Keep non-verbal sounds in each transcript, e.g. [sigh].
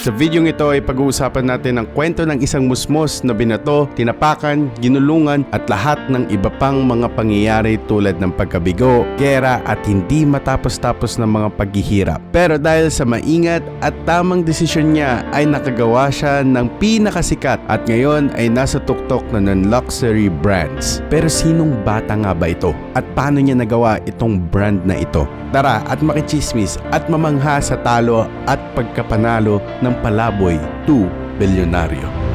Sa video ito ay pag-uusapan natin ang kwento ng isang musmos na binato, tinapakan, ginulungan at lahat ng iba pang mga pangyayari tulad ng pagkabigo, gera at hindi matapos-tapos ng mga paghihirap. Pero dahil sa maingat at tamang desisyon niya ay nakagawa siya ng pinakasikat at ngayon ay nasa tuktok na non-luxury brands. Pero sinong bata nga ba ito? At paano niya nagawa itong brand na ito? Tara at makichismis at mamangha sa talo at pagkapanalo ng Palaboy 2 Bilyonaryo.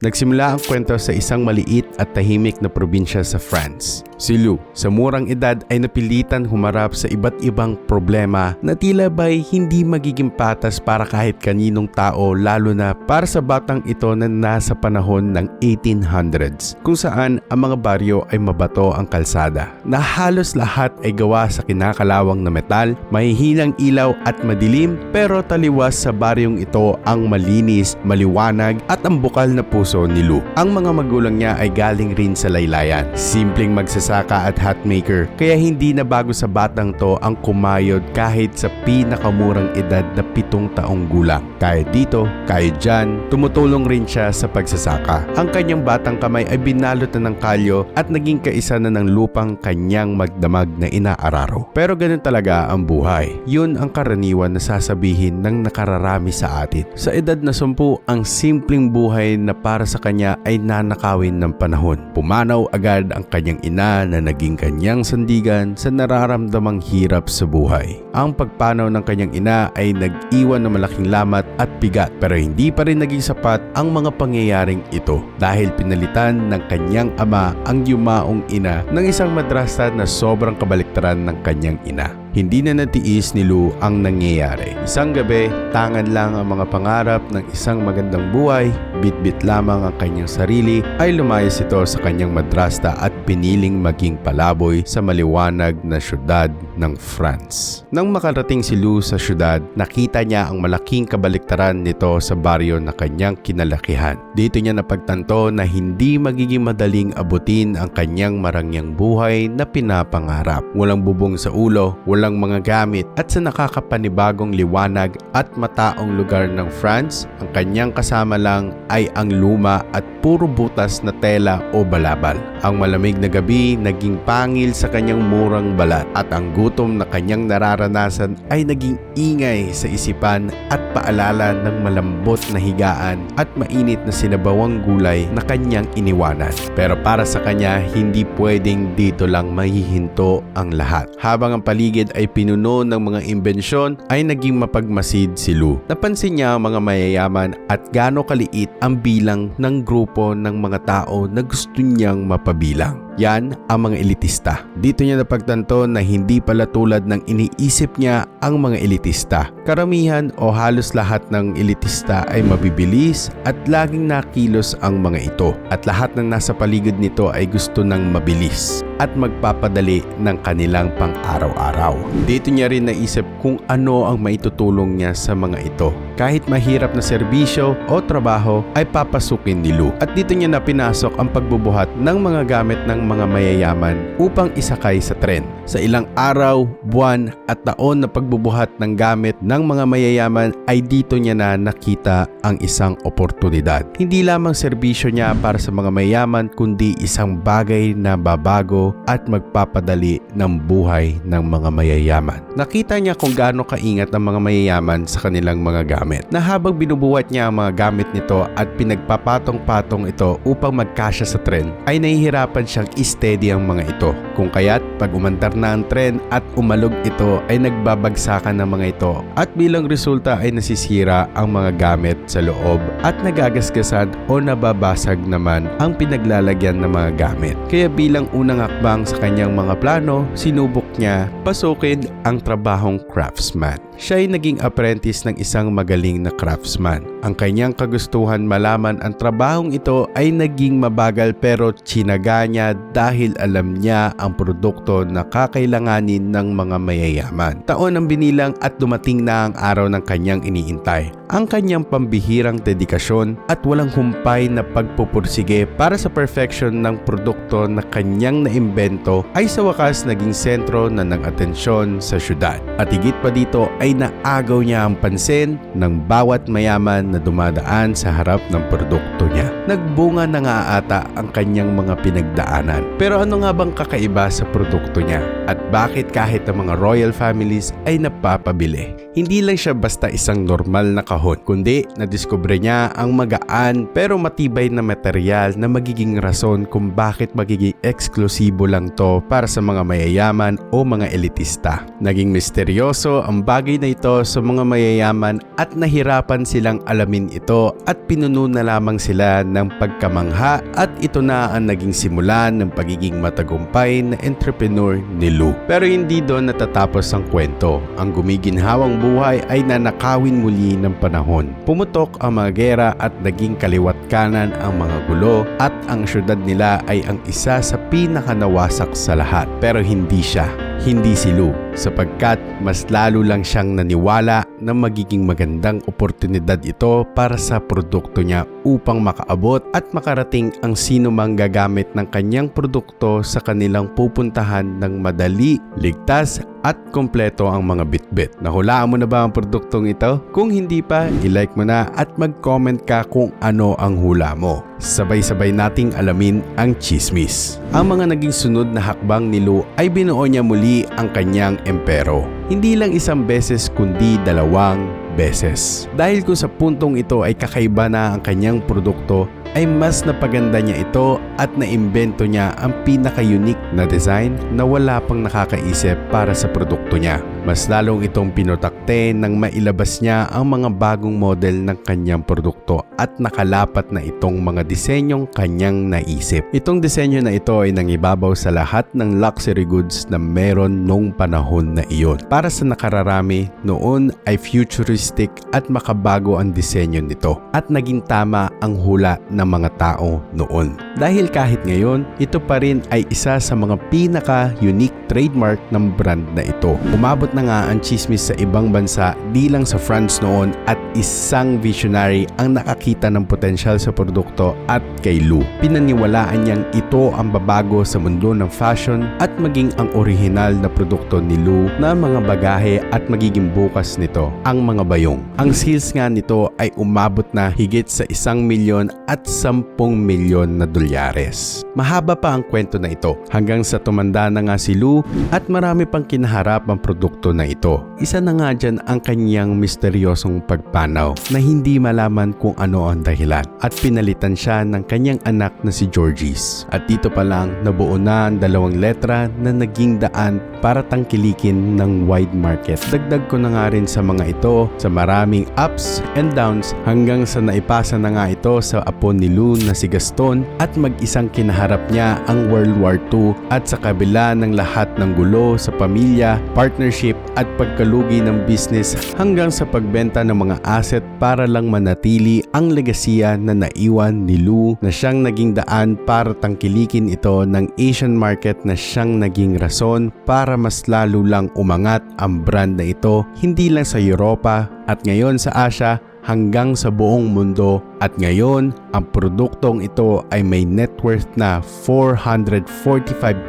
Nagsimula ang kwento sa isang maliit at tahimik na probinsya sa France. Si Lou, sa murang edad ay napilitan humarap sa iba't ibang problema na tila ba'y hindi magiging patas para kahit kaninong tao lalo na para sa batang ito na nasa panahon ng 1800s kung saan ang mga baryo ay mabato ang kalsada na halos lahat ay gawa sa kinakalawang na metal, mahihinang ilaw at madilim pero taliwas sa baryong ito ang malinis, maliwanag at ang bukal na puso ni Lou. Ang mga magulang niya ay galing rin sa laylayan. Simpleng magsasaka at hatmaker kaya hindi na bago sa batang to ang kumayod kahit sa pinakamurang edad na pitong taong gulang. Kahit dito, kahit dyan, tumutulong rin siya sa pagsasaka. Ang kanyang batang kamay ay binalot na ng kalyo at naging kaisa na ng lupang kanyang magdamag na inaararo. Pero ganun talaga ang buhay. Yun ang karaniwan na sasabihin ng nakararami sa atin. Sa edad na sumpu, ang simpleng buhay na para sa kanya ay nanakawin ng panahon. Pumanaw agad ang kanyang ina na naging kanyang sandigan sa nararamdamang hirap sa buhay. Ang pagpanaw ng kanyang ina ay nag-iwan ng malaking lamat at bigat pero hindi pa rin naging sapat ang mga pangyayaring ito dahil pinalitan ng kanyang ama ang yumaong ina ng isang madrasa na sobrang kabaliktaran ng kanyang ina. Hindi na natiis ni Lou ang nangyayari. Isang gabi, tangan lang ang mga pangarap ng isang magandang buhay, bit-bit lamang ang kanyang sarili, ay lumayas ito sa kanyang madrasta at piniling maging palaboy sa maliwanag na syudad ng France. Nang makarating si Lou sa syudad, nakita niya ang malaking kabaliktaran nito sa baryo na kanyang kinalakihan. Dito niya napagtanto na hindi magiging madaling abutin ang kanyang marangyang buhay na pinapangarap. Walang bubong sa ulo, walang mga gamit at sa nakakapanibagong liwanag at mataong lugar ng France, ang kanyang kasama lang ay ang luma at puro butas na tela o balabal. Ang malamig na gabi naging pangil sa kanyang murang balat at ang gutom na kanyang nararanasan ay naging ingay sa isipan at paalala ng malambot na higaan at mainit na sinabawang gulay na kanyang iniwanan. Pero para sa kanya, hindi pwedeng dito lang mahihinto ang lahat. Habang ang paligid ay pinuno ng mga imbensyon, ay naging mapagmasid si Lou. Napansin niya ang mga mayayaman at gaano kaliit ang bilang ng grupo ng mga tao na gusto niyang mapabilang. Yan ang mga elitista. Dito niya napagtanto na hindi pala tulad ng iniisip niya ang mga elitista. Karamihan o halos lahat ng elitista ay mabibilis at laging nakilos ang mga ito. At lahat ng nasa paligid nito ay gusto ng mabilis at magpapadali ng kanilang pang-araw-araw. Dito niya rin naisip kung ano ang maitutulong niya sa mga ito. Kahit mahirap na serbisyo o trabaho ay papasukin ni Lou. At dito niya na pinasok ang pagbubuhat ng mga gamit ng mga mayayaman upang isakay sa tren. Sa ilang araw, buwan at taon na pagbubuhat ng gamit ng mga mayayaman ay dito niya na nakita ang isang oportunidad. Hindi lamang serbisyo niya para sa mga mayayaman kundi isang bagay na babago at magpapadali ng buhay ng mga mayayaman. Nakita niya kung gaano kaingat ang mga mayayaman sa kanilang mga gamit. Na habang binubuhat niya ang mga gamit nito at pinagpapatong-patong ito upang magkasya sa tren, ay nahihirapan siyang steady ang mga ito. Kung kaya't pag umandar na ang tren at umalog ito ay nagbabagsakan ng mga ito at bilang resulta ay nasisira ang mga gamit sa loob at nagagasgasan o nababasag naman ang pinaglalagyan ng mga gamit. Kaya bilang unang hakbang sa kanyang mga plano, sinubok niya pasukin ang trabahong craftsman. Siya ay naging apprentice ng isang magaling na craftsman. Ang kanyang kagustuhan malaman ang trabahong ito ay naging mabagal pero tsinaga niya dahil alam niya ang produkto na kakailanganin ng mga mayayaman. Taon ang binilang at dumating na ang araw ng kanyang iniintay. Ang kanyang pambihirang dedikasyon at walang humpay na pagpupursige para sa perfection ng produkto na kanyang naimbento ay sa wakas naging sentro na ng atensyon sa syudad. At higit pa dito ay naagaw niya ang pansin ng bawat mayaman na dumadaan sa harap ng produkto niya. Nagbunga na nga ata ang kanyang mga pinagdaanan. Pero ano nga bang kakaiba sa produkto niya? At bakit kahit ang mga royal families ay napapabili? Hindi lang siya basta isang normal na kahon, kundi nadiskubre niya ang magaan pero matibay na material na magiging rason kung bakit magiging eksklusibo lang to para sa mga mayayaman o mga elitista. Naging misteryoso ang bagay na ito sa mga mayayaman at nahirapan silang alamin ito at pinuno na lamang sila ng pagkamangha at ito na ang naging simulan ng pagiging matagumpay na entrepreneur ni Lou. Pero hindi doon natatapos ang kwento. Ang gumiginhawang buhay ay nanakawin muli ng panahon. Pumutok ang mga gera at naging kaliwat kanan ang mga gulo at ang syudad nila ay ang isa sa pinakanawasak sa lahat. Pero hindi siya. Hindi si Lou sapagkat mas lalo lang siyang naniwala na magiging magandang oportunidad ito para sa produkto niya upang makaabot at makarating ang sino mang gagamit ng kanyang produkto sa kanilang pupuntahan ng madali, ligtas at kompleto ang mga bitbit. Nahulaan mo na ba ang produktong ito? Kung hindi pa, ilike mo na at mag-comment ka kung ano ang hula mo. Sabay-sabay nating alamin ang chismis. Ang mga naging sunod na hakbang ni Lou ay binuo niya muli ang kanyang empero. Hindi lang isang beses kundi dalawang beses. Dahil kung sa puntong ito ay kakaiba na ang kanyang produkto, ay mas napaganda niya ito at naimbento niya ang pinaka-unique na design na wala pang nakakaisip para sa produkto niya. Mas lalong itong pinotakte nang mailabas niya ang mga bagong model ng kanyang produkto at nakalapat na itong mga disenyong kanyang naisip. Itong disenyo na ito ay nangibabaw sa lahat ng luxury goods na meron nung panahon na iyon. Para sa nakararami, noon ay futuristic at makabago ang disenyo nito at naging tama ang hula ng mga tao noon. Dahil kahit ngayon, ito pa rin ay isa sa mga pinaka-unique trademark ng brand na ito. Umabot na nga ang chismis sa ibang bansa di lang sa France noon at isang visionary ang nakakita ng potensyal sa produkto at kay Lou. Pinaniwalaan niyang ito ang babago sa mundo ng fashion at maging ang orihinal na produkto ni Lou na mga bagahe at magiging bukas nito ang mga bayong. Ang sales nga nito ay umabot na higit sa isang milyon at 10 milyon na dolyares. Mahaba pa ang kwento na ito hanggang sa tumanda na nga si Lou at marami pang kinaharap ang produkto na ito. Isa na nga dyan ang kanyang misteryosong pagpanaw na hindi malaman kung ano ang dahilan at pinalitan siya ng kanyang anak na si Georgie's. At dito pa lang nabuo na ang dalawang letra na naging daan para tangkilikin ng wide market. Dagdag ko na nga rin sa mga ito sa maraming ups and downs hanggang sa naipasa na nga ito sa apo ni Lou na si Gaston at mag-isang kinaharap niya ang World War II at sa kabila ng lahat ng gulo sa pamilya, partnership at pagkalugi ng business hanggang sa pagbenta ng mga asset para lang manatili ang legasiya na naiwan ni Lou na siyang naging daan para tangkilikin ito ng Asian market na siyang naging rason para mas lalo lang umangat ang brand na ito hindi lang sa Europa at ngayon sa Asia hanggang sa buong mundo at ngayon ang produktong ito ay may net worth na 445.74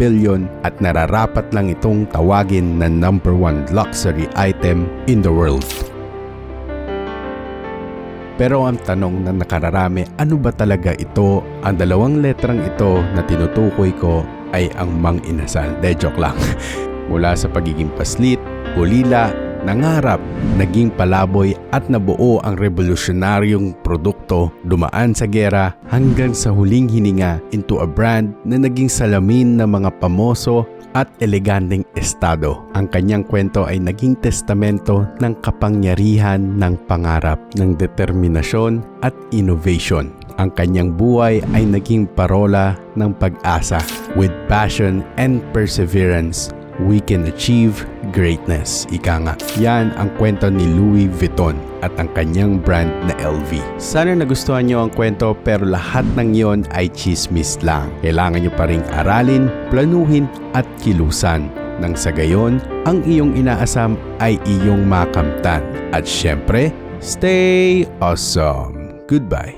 billion at nararapat lang itong tawagin na number one luxury item in the world. Pero ang tanong na nakararami, ano ba talaga ito? Ang dalawang letrang ito na tinutukoy ko ay ang mang inasal. De joke lang. [laughs] Mula sa pagiging paslit, ulila, nangarap, naging palaboy at nabuo ang revolusyonaryong produkto dumaan sa gera hanggang sa huling hininga into a brand na naging salamin ng mga pamoso at eleganteng estado. Ang kanyang kwento ay naging testamento ng kapangyarihan ng pangarap, ng determinasyon at innovation. Ang kanyang buhay ay naging parola ng pag-asa. With passion and perseverance, we can achieve greatness. Ika nga, yan ang kwento ni Louis Vuitton at ang kanyang brand na LV. Sana nagustuhan nyo ang kwento pero lahat ng yon ay chismis lang. Kailangan nyo pa ring aralin, planuhin at kilusan. nang sa gayon, ang iyong inaasam ay iyong makamtan. At syempre, stay awesome. Goodbye.